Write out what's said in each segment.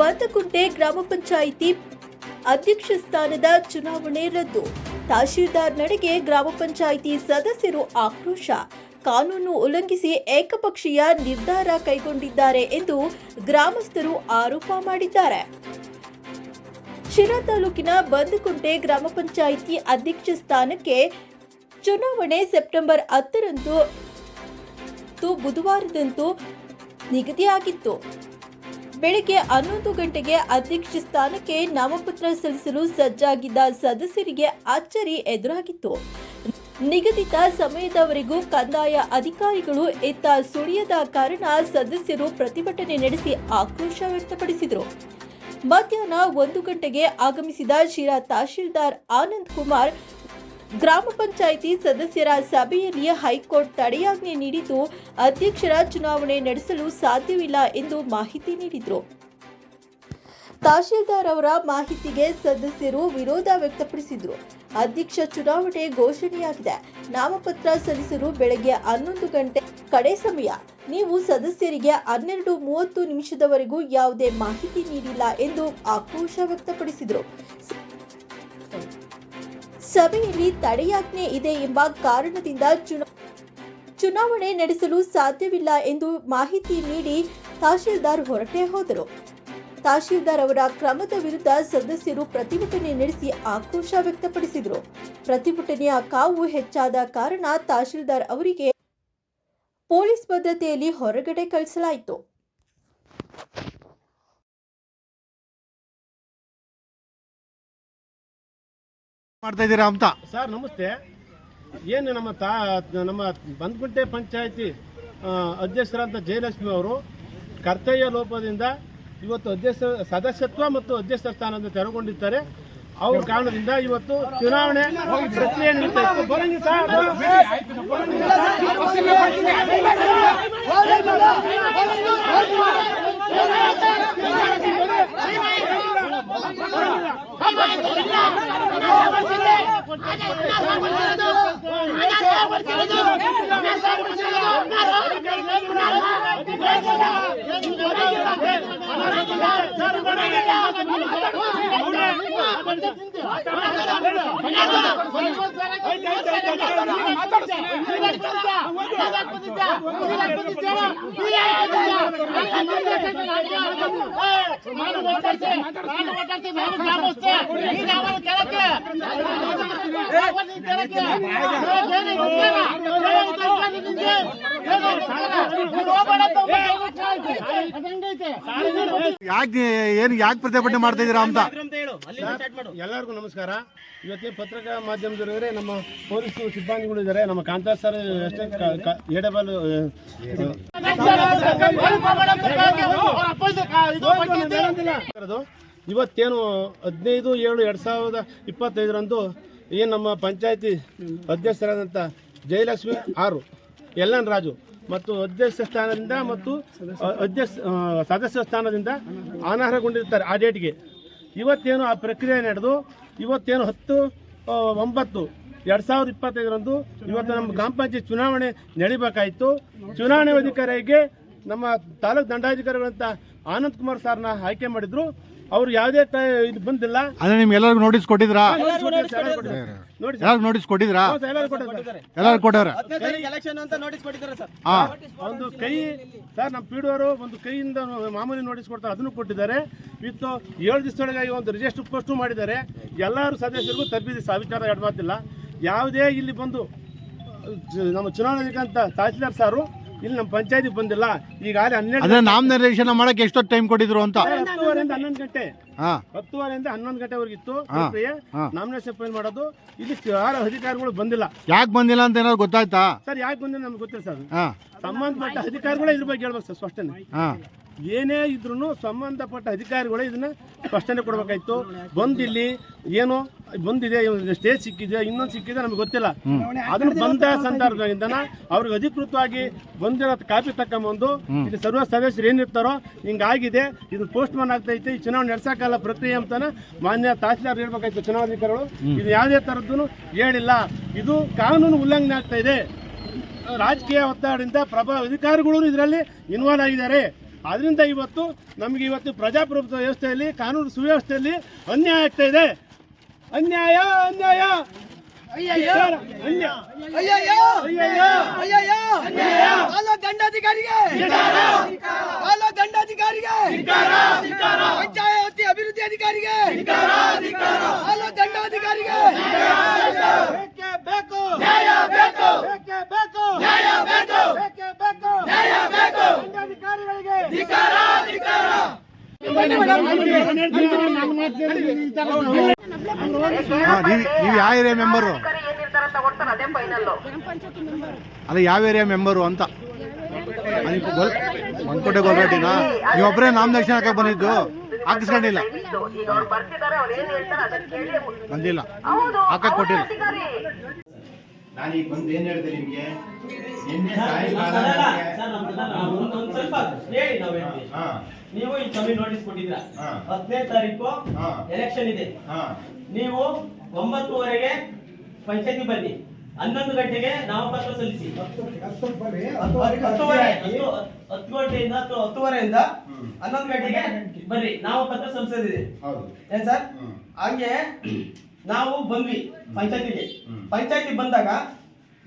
ಬಂದಕುಂಟೆ ಗ್ರಾಮ ಪಂಚಾಯಿತಿ ಅಧ್ಯಕ್ಷ ಸ್ಥಾನದ ಚುನಾವಣೆ ರದ್ದು. ತಹಶೀಲ್ದಾರ್ ನಡೆಗೆ ಗ್ರಾಮ ಪಂಚಾಯಿತಿ ಸದಸ್ಯರು ಆಕ್ರೋಶ. ಕಾನೂನು ಉಲ್ಲಂಘಿಸಿ ಏಕಪಕ್ಷೀಯ ನಿರ್ಧಾರ ಕೈಗೊಂಡಿದ್ದಾರೆ ಎಂದು ಗ್ರಾಮಸ್ಥರು ಆರೋಪ ಮಾಡಿದ್ದಾರೆ. ಶಿರಾ ತಾಲೂಕಿನ ಬಂದಕುಂಟೆ ಗ್ರಾಮ ಪಂಚಾಯಿತಿ ಅಧ್ಯಕ್ಷ ಸ್ಥಾನಕ್ಕೆ ಚುನಾವಣೆ ಸೆಪ್ಟೆಂಬರ್ ಹತ್ತರಂದು ಬುಧವಾರದಂತೂ ನಿಗದಿಯಾಗಿತ್ತು. ಬೆಳಗ್ಗೆ ಹನ್ನೊಂದು ಗಂಟೆಗೆ ಅಧ್ಯಕ್ಷ ಸ್ಥಾನಕ್ಕೆ ನಾಮಪತ್ರ ಸಲ್ಲಿಸಲು ಸಜ್ಜಾಗಿದ್ದ ಸದಸ್ಯರಿಗೆ ಅಚ್ಚರಿ ಎದುರಾಗಿತ್ತು. ನಿಗದಿತ ಸಮಯದವರೆಗೂ ಕಂದಾಯ ಅಧಿಕಾರಿಗಳು ಎತ್ತ ಸುಳಿಯದ ಕಾರಣ ಸದಸ್ಯರು ಪ್ರತಿಭಟನೆ ನಡೆಸಿ ಆಕ್ರೋಶ ವ್ಯಕ್ತಪಡಿಸಿದರು. ಮಧ್ಯಾಹ್ನ ಒಂದು ಗಂಟೆಗೆ ಆಗಮಿಸಿದ ಶಿರಾ ತಹಶೀಲ್ದಾರ್ ಆನಂದ್ ಕುಮಾರ್ ಗ್ರಾಮ ಪಂಚಾಯಿತಿ ಸದಸ್ಯರ ಸಭೆಯಲ್ಲಿ ಹೈಕೋರ್ಟ್ ತಡೆಯಾಜ್ಞೆ ನೀಡಿದ್ದು, ಅಧ್ಯಕ್ಷರ ಚುನಾವಣೆ ನಡೆಸಲು ಸಾಧ್ಯವಿಲ್ಲ ಎಂದು ಮಾಹಿತಿ ನೀಡಿದರು. ತಹಶೀಲ್ದಾರ್ ಅವರ ಮಾಹಿತಿಗೆ ಸದಸ್ಯರು ವಿರೋಧ ವ್ಯಕ್ತಪಡಿಸಿದರು. ಅಧ್ಯಕ್ಷ ಚುನಾವಣೆ ಘೋಷಣೆಯಾಗಿದೆ. ನಾಮಪತ್ರ ಸಲ್ಲಿಸಲು ಬೆಳಗ್ಗೆ ಹನ್ನೊಂದು ಗಂಟೆ ಕಡೆ ಸಮಯ. ನೀವು ಸದಸ್ಯರಿಗೆ ಹನ್ನೆರಡು ಮೂವತ್ತು ನಿಮಿಷದವರೆಗೂ ಯಾವುದೇ ಮಾಹಿತಿ ನೀಡಿಲ್ಲ ಎಂದು ಆಕ್ರೋಶ ವ್ಯಕ್ತಪಡಿಸಿದರು. ಸಭೆಯಲ್ಲಿ ತಡೆಯಾಜ್ಞೆ ಇದೆ ಎಂಬ ಕಾರಣದಿಂದ ಚುನಾ ಚುನಾವಣೆ ನಡೆಸಲು ಸಾಧ್ಯವಿಲ್ಲ ಎಂದು ಮಾಹಿತಿ ನೀಡಿ ತಹಶೀಲ್ದಾರ್ ಹೊರಟೆ ಹೋದರು. ತಹಶೀಲ್ದಾರ್ ಅವರ ಕ್ರಮದ ವಿರುದ್ಧ ಸದಸ್ಯರು ಪ್ರತಿಭಟನೆ ನಡೆಸಿ ಆಕ್ರೋಶ ವ್ಯಕ್ತಪಡಿಸಿದರು. ಪ್ರತಿಭಟನೆಯ ಕಾವು ಹೆಚ್ಚಾದ ಕಾರಣ ತಹಶೀಲ್ದಾರ್ ಅವರಿಗೆ ಪೊಲೀಸ್ ಭದ್ರತೆಯಲ್ಲಿ ಹೊರಗಡೆ ಕಳಿಸಲಾಯಿತು. ಮಾಡ್ತಾ ಇದ್ದೀರಾ ಅಂತ? ಸರ್ ನಮಸ್ತೆ. ಏನು ನಮ್ಮ ತಾ ನಮ್ಮ ಬಂದ್ಗುಂಟೆ ಪಂಚಾಯತಿ ಅಧ್ಯಕ್ಷರಂತ ಅಧ್ಯಕ್ಷರಾದಂಥ ಜಯಲಕ್ಷ್ಮಿ ಅವರು ಕರ್ತವ್ಯ ಲೋಪದಿಂದ ಇವತ್ತು ಅಧ್ಯಕ್ಷ ಸದಸ್ಯತ್ವ ಮತ್ತು ಅಧ್ಯಕ್ಷ ಸ್ಥಾನದಿಂದ ತೆರವುಗೊಂಡಿದ್ದಾರೆ ಅವ್ರ ಕಾರಣದಿಂದ ಇವತ್ತು ಚುನಾವಣೆ ಪ್ರಕ್ರಿಯೆ ನಡೀತಾ ಇತ್ತು. ಬರಂಗಿ ಸರ್ ಯಾಕೆ ಏನು ಯಾಕೆ ಪ್ರತಿಭಟನೆ ಮಾಡ್ತಾ ಇದ್ದೀರಾ ಅಂತ? ಎಲ್ಲರಿಗೂ ನಮಸ್ಕಾರ. ಇವತ್ತಿನ ಪತ್ರಿಕಾ ಮಾಧ್ಯಮದವರೇ ನಮ್ಮ ಪೊಲೀಸ್ ಸಿಬ್ಬಂದಿಗಳು ಇದ್ದಾರೆ. ನಮ್ಮ ಕಾಂತಾ ಸರ್ ಕ- ಎಡಬಲ್ ಇವತ್ತೇನು ಹದಿನೈದು ಏಳು ಎರಡು ಸಾವಿರದ ಇಪ್ಪತ್ತೈದರಂದು ಏನು ನಮ್ಮ ಪಂಚಾಯತಿ ಅಧ್ಯಕ್ಷರಾದಂಥ ಜಯಲಕ್ಷ್ಮಿ ಆರು ಎಲ್ ಎನ್ ರಾಜು ಮತ್ತು ಅಧ್ಯಕ್ಷ ಸ್ಥಾನದಿಂದ ಮತ್ತು ಅಧ್ಯಕ್ಷ ಸದಸ್ಯ ಸ್ಥಾನದಿಂದ ಅನರ್ಹಗೊಂಡಿರ್ತಾರೆ ಆ ಡೇಟ್ಗೆ ಇವತ್ತೇನು ಆ ಪ್ರಕ್ರಿಯೆ ನಡೆದು, ಇವತ್ತೇನು ಹತ್ತು ಒಂಬತ್ತು, ಎರಡು ಸಾವಿರದ ಇಪ್ಪತ್ತೈದರಂದು ಇವತ್ತು ನಮ್ಮ ಗ್ರಾಮ ಪಂಚಾಯತ್ ಚುನಾವಣೆ ನಡಿಬೇಕಾಯಿತು. ಚುನಾವಣೆ ಅಧಿಕಾರಿಯಾಗಿ ನಮ್ಮ ತಾಲೂಕು ದಂಡಾಧಿಕಾರಿಗಳಂತ ಆನಂದ್ ಕುಮಾರ್ ಸಾರ್ನ ಆಯ್ಕೆ ಮಾಡಿದ್ರು. ಅವ್ರು ಯಾವುದೇ ಇದು ಬಂದಿಲ್ಲ. ಅದೇ ನಿಮ್ಗೆ ಎಲ್ಲರಿಗೂ ನೋಟಿಸ್ ಕೊಟ್ಟಿದ್ರಾ? ನೋಡಿ ಎಲ್ಲರಿಗೂ ನೋಟಿಸ್ ಕೊಟ್ಟಿದ್ರಾ? ಎಲ್ಲರೂ ಕೊಟ್ಟಿದ್ದಾರೆ. ಕೊಟ್ಟವ್ರೆ ಎಲೆಕ್ಷನ್ ಅಂತ ನೋಟಿಸ್ ಕೊಟ್ಟಿದ್ದಾರೆ ಸರ್. ಹಾ. ಒಂದು ಕೈ ಸರ್ ನಮ್ಮ ಪಿ ಅವರು ಒಂದು ಕೈಯಿಂದ ಮಾಮೂಲಿ ನೋಟಿಸ್ ಕೊಡ್ತಾರೆ ಅದನ್ನು ಕೊಟ್ಟಿದ್ದಾರೆ. ಇತ್ತು ಏಳು ದಿವಸದೊಳಗಾಗಿ ಒಂದು ರಿಜಿಸ್ಟರ್ ಪೋಸ್ಟು ಮಾಡಿದ್ದಾರೆ. ಎಲ್ಲರೂ ಸದಸ್ಯರಿಗೂ ತಲುಪಿದೆ ಸಾವಿಚಾರ ಎರಡು ಮಾತಿಲ್ಲ. ಯಾವುದೇ ಇಲ್ಲಿ ಬಂದು ಚ- ನಮ್ಮ ಚುನಾವಣೆ ತಹಸೀಲ್ದಾರ್ ಸಾರು ಇಲ್ಲಿ ನಮ್ಮ ಪಂಚಾಯತಿ ಬಂದಿಲ್ಲ. ಈಗಾಗಲೇ ಹನ್ನೆರಡು ನಾಮ ನಾಮನಿರ್ದೇಶನ ಮಾಡಕ್ಕೆ ಎಷ್ಟೊತ್ತು ಟೈಮ್ ಕೊಟ್ಟಿದ್ರು ಅಂತ? ಹತ್ತುವರೆಯಿಂದ ಹನ್ನೊಂದು ಗಂಟೆ. ಹಾ. ಹತ್ತುವರೆಯಿಂದ ಹನ್ನೊಂದು ಗಂಟೆವರೆಗೆ ಇತ್ತು. ಪ್ರಕ್ರಿಯೆ ನಾಮಿನೇಷನ್ ಫೈಲ್ ಮಾಡೋದು. ಇಲ್ಲಿ ಯಾರು ಅಧಿಕಾರಿಗಳು ಬಂದಿಲ್ಲ. ಯಾಕೆ ಬಂದಿಲ್ಲ ಅಂತ ಏನಾದ್ರು ಗೊತ್ತಾಯ್ತಾ? ಸರ್ ಯಾಕೆ ಬಂದಿಲ್ಲ ನಮ್ಗೆ ಗೊತ್ತಿಲ್ಲ ಸರ್. ಹಾ. ಸಂಬಂಧಪಟ್ಟ ಅಧಿಕಾರಿಗಳೇ ಇದ್ರ ಬಗ್ಗೆ ಹೇಳ್ಬೇಕು ಸರ್ ಸ್ಪಷ್ಟನೆ. ಹಾ. ಏನೇ ಇದ್ರೂ ಸಂಬಂಧಪಟ್ಟ ಅಧಿಕಾರಿಗಳೇ ಇದನ್ನ ಸ್ಪಷ್ಟನೆ ಕೊಡಬೇಕಾಯ್ತು. ಬಂದಿಲ್ಲಿ ಏನು ಬಂದಿದೆ ಸ್ಟೇಜ್ ಸಿಕ್ಕಿದೆ ಇನ್ನೊಂದು ಸಿಕ್ಕಿದೆ ನಮ್ಗೆ ಗೊತ್ತಿಲ್ಲ. ಅದನ್ನ ಬಂದ ಸಂದರ್ಭದಿಂದ ಅವ್ರಿಗೆ ಅಧಿಕೃತವಾಗಿ ಬಂದಿರೋ ಕಾಪಿ ತಕೊಂಬಂದು ಇಲ್ಲಿ ಸರ್ವ ಸದಸ್ಯರು ಏನಿರ್ತಾರೋ ಹಿಂಗಾಗಿದೆ ಇದು ಪೋಸ್ಟ್ ಮಾನ್ ಆಗ್ತೈತೆ ಈ ಚುನಾವಣೆ ನಡೆಸಕಲ್ಲ ಪ್ರಕ್ರಿಯೆ ಅಂತಾನೆ ಮಾನ್ಯ ತಹಸೀಲ್ದಾರ್ ಹೇಳ್ಬೇಕಾಯ್ತು ಚುನಾವಣಾಧಿಕಾರಿಗಳು. ಇದು ಯಾವುದೇ ಥರದ್ದು ಹೇಳಿಲ್ಲ. ಇದು ಕಾನೂನು ಉಲ್ಲಂಘನೆ ಆಗ್ತಾ ಇದೆ. ರಾಜಕೀಯ ಒತ್ತಡದಿಂದ ಪ್ರಭಾವ ಅಧಿಕಾರಿಗಳು ಇದರಲ್ಲಿ ಇನ್ವಾಲ್ವ್ ಆಗಿದ್ದಾರೆ. ಅದರಿಂದ ಇವತ್ತು ನಮಗೆ ಇವತ್ತು ಪ್ರಜಾಪ್ರಭುತ್ವ ವ್ಯವಸ್ಥೆಯಲ್ಲಿ ಕಾನೂನು ಸುವ್ಯವಸ್ಥೆಯಲ್ಲಿ ಅನ್ಯಾಯ ಆಗ್ತಾ ಇದೆ. ಅನ್ಯಾಯ ಅನ್ಯಾಯ. ದಂಡಾಧಿಕಾರಿಗೆ. ದಂಡಾಧಿಕಾರಿಗೆ. ಪಂಚಾಯತಿ ಅಭಿವೃದ್ಧಿ ಅಧಿಕಾರಿಗೆ. ದಂಡಾಧಿಕಾರಿಗೆ ಬೇಕೇ ಬೇಕು ನ್ಯಾಯ ಬೇಕು ಬೇಕೇ ಬೇಕು ನ್ಯಾಯ ಬೇಕು ಬೇಕೇ ಬೇಕು ನ್ಯಾಯ ಬೇಕು ದಂಡಾಧಿಕಾರಿಗಳಿಗೆ ಹಾ, ನೀವ್ ನೀವು ಯಾವ ಏರಿಯಾ ಮೆಂಬರು ಅದೇ ಫೈನಲ್ ಅಲ್ಲ ಯಾವ ಏರಿಯಾ ಮೆಂಬರು ಅಂತ? ಒಂದ್ಕೋಟೆ ಗೋಲ್ಗಟ್ಟಿನ ನೀವೊಬ್ಬರೇ ನಾಮಿನೇಷನ್ ಹಾಕಕ್ ಬಂದಿದ್ದು ಹಾಕಿಸ್ಕೊಂಡಿಲ್ಲ ಈಗ? ಅವ್ರು ಬರ್ತಿದಾರೆ ಅವ್ರು ಏನ್ ಹೇಳ್ತಾರೆ ಅದನ್ನ ಕೇಳಿ ಬಂದಿಲ್ಲ. ಹೌದು ಹಾಕಕ್ ಕೊಟ್ಟಿಲ್ಲ. ಅಧಿಕಾರಿ ನಾನೀಗ ಬಂದು ಏನ್ ಹೇಳಿದೆ ನಿಮ್ಗೆ? ನಿನ್ನೆ ಸಾಯಂಕಾಲ ಸ್ವಲ್ಪ ಹೇಳಿ ನಾವು ಈ ಕಮ್ಮಿ ನೋಟಿಸ್ ಕೊಟ್ಟಿದ್ರ. ಹತ್ತನೇ ತಾರೀಕು ಎಲೆಕ್ಷನ್ ಇದೆ. ಹಾ. ನೀವು ಒಂಬತ್ತುವರೆಗೆ ಪಂಚಾಯತಿ ಬನ್ನಿ. ಹನ್ನೊಂದು ಗಂಟೆಗೆ ನಾಮಪತ್ರ ಸಲ್ಲಿಸಿ. ಹತ್ತುವರೆ ಹತ್ತು ಹತ್ತು ಗಂಟೆಯಿಂದ ಅಥವಾ ಹತ್ತುವರೆಯಿಂದ. ಹನ್ನೊಂದು ಗಂಟೆಗೆ ಬರ್ರಿ ನಾಮಪತ್ರ ಸಲ್ಲಿಸೋದಿದೆ. ಹೌದು. ಏನ್ ಸರ್. ಹಂಗೆ ನಾವು ಬಂದ್ವಿ ಪಂಚಾಯತಿಗೆ. ಪಂಚಾಯತಿ ಬಂದಾಗ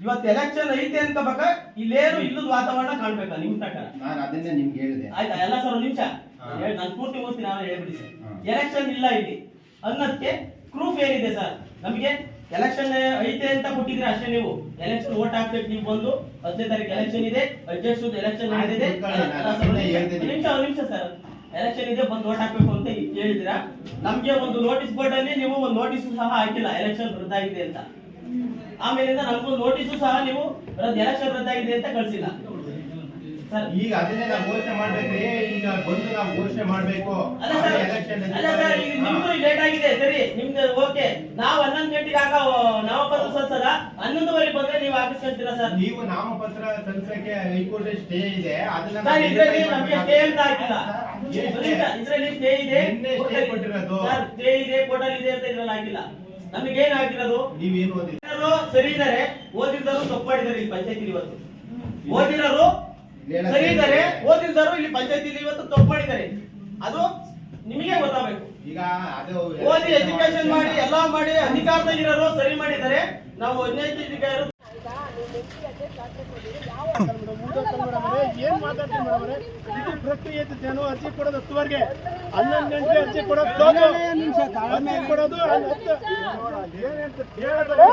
ಇವತ್ತು ಎಲೆಕ್ಷನ್ ಐತೆ ಅಂತ ಬೇಕಾ ಇಲ್ಲೇನು ಇಲ್ಲದ ವಾತಾವರಣ ಕಾಣ್ಬೇಕ ನಿಮ್ ಪ್ರಕಾರ ನಾನು ಅದನ್ನೇ ನಿಮ್ಗೆ ಹೇಳಿದೆ. ಆಯ್ತಾ ಎಲ್ಲ ಸರ್ ಒಂದ್ ನಿಮಿಷ. ನಾನು ಪೂರ್ತಿ ಮುಗಿಸ್ತೀನಿ ನಾನು ಹೇಳ್ಬಿಡಿ ಸರ್. ಎಲೆಕ್ಷನ್ ಇಲ್ಲ ಇಲ್ಲಿ. ಅನ್ನೋದಕ್ಕೆ ಪ್ರೂಫ್ ಏನಿದೆ ಸರ್? ನಮಗೆ ಎಲೆಕ್ಷನ್ ಐತೆ ಅಂತ ಕೊಟ್ಟಿದ್ರೆ ಅಷ್ಟೇ ನೀವು? ಎಲೆಕ್ಷನ್ ವೋಟ್ ಹಾಕ್ಬೇಕು ನೀವು ಬಂದು. ಹದಿನೈದು ತಾರೀಕು ಎಲೆಕ್ಷನ್ ಇದೆ ಅಧ್ಯಕ್ಷ ಎಲೆಕ್ಷನ್ ಆಗಿದೆ ಇದೆ ನಿಮಿಷ ಒಂದ್ ನಿಮಿಷ ಸರ್. ಎಲೆಕ್ಷನ್ ಇದೆ ಬಂದು ವೋಟ್ ಹಾಕ್ಬೇಕು ಅಂತ ಹೇಳಿದಿರಾ ನಮ್ಗೆ ಒಂದು ನೋಟಿಸ್ ಬೋರ್ಡ್ ಅಲ್ಲಿ ನೀವು ಒಂದು ನೋಟಿಸ್ ಸಹ ಹಾಕಿಲ್ಲ. ಎಲೆಕ್ಷನ್ ರದ್ದಾಗಿದೆ ಅಂತ. ಆಮೇಲಿಂದ ನಮ್ಗೊಂದು ನೋಟಿಸು ಸಹ ನೀವು ಎಲೆಕ್ಷನ್ ರದ್ದಾಗಿದೆ ಅಂತ ಕಳ್ಸಿಲ್ಲ. ಸರ್. ಈಗ ಅದನ್ನೇ ನಾವು ಘೋಷಣೆ ಮಾಡ್ಬೇಕ್ರಿ. ಈಗ ಬಂದು ನಾವು ಘೋಷಣೆ ಮಾಡ್ಬೇಕು. ಅಲ್ಲ ಸರ್ ಅಲ್ಲ ಸರ್ ಈಗ ನಿಮ್ದು ಲೇಟ್ ಆಗಿದೆ ಸರಿ. ನಿಮ್ದು ಓಕೆ ನಾವು ಹನ್ನೊಂದು ಗಂಟೆಗೆ ಆಗ ನಾಮಪತ್ರ ಸಲ್ಸದ ಹನ್ನೊಂದುವರೆಗೆ ಬಂದ್ರೆ ನೀವು ಹಾಕಿಸ್ಕೊಳ್ತೀರಾ ಸರ್? ನೀವು ನಾಮಪತ್ರ ಸಲ್ಲಿಸಕ್ಕೆ ಹೈಕೋರ್ಟ್ ಸ್ಟೇ ಇದೆ. ಅದನ್ನ ಸರ್ ನಮಗೆ ಸ್ಟೇ ಅಂತ ಹಾಕಿಲ್ಲ. ಇದ್ರಲ್ಲಿ ಸ್ಟೇ ಇದೆ. ನಿನ್ನೆ ಕೊಟ್ಟಿರೋದು. ಸರ್ ಸ್ಟೇ ಇದೆ ಕೋರ್ಟಲ್ಲಿ ಇದೆ ಅಂತ ಇದ್ರಲ್ಲಿ ಹಾಕಿಲ್ಲ. ನಮಗೇನ್ ಹಾಕಿರೋದು ನೀವೇನು ಓದಿದ್ರು ಸರಿ ಇದ್ದಾರೆ ಓದಿದ್ದಾರು ತಪ್ಪು ಮಾಡಿದ್ದಾರೆ ಇಲ್ಲಿ ಪಂಚಾಯತಿ ಇವತ್ತು. ಓದಿರೋರು ಸರಿ ಇದ್ದಾರೆ ಓದಿದ್ದಾರು ಇಲ್ಲಿ ಪಂಚಾಯತಿ ಇವತ್ತು ತಪ್ಪಾಡಿದ್ದಾರೆ ಅದು ನಿಮಗೆ ಗೊತ್ತಾಗಬೇಕು. ಈಗ ಅದು ಓದಿ ಎಜುಕೇಶನ್ ಮಾಡಿ ಎಲ್ಲಾ ಮಾಡಿ ಅಧಿಕಾರದಾಗಿರೋರು ಸರಿ ಮಾಡಿದ್ದಾರೆ. ನಾವು ಅಧಿಕಾರಿಗಳು ಏನ್ ಮಾತಾಡ್ತೀನಿ ಮೇಡಮ್ ಇದು ಪ್ರಕ್ರಿಯೆ ಐತೇನೋ ಅರ್ಜಿ ಕೊಡೋದು ಹತ್ತುವರೆಗೆ ಹನ್ನೊಂದು ಗಂಟೆ ಅರ್ಜಿ ಕೊಡೋದು. ಅರ್ಜಿ ಕೊಡೋದು ಹತ್ತು- ಏನ್ ಹೇಳ್ತಾರೆ?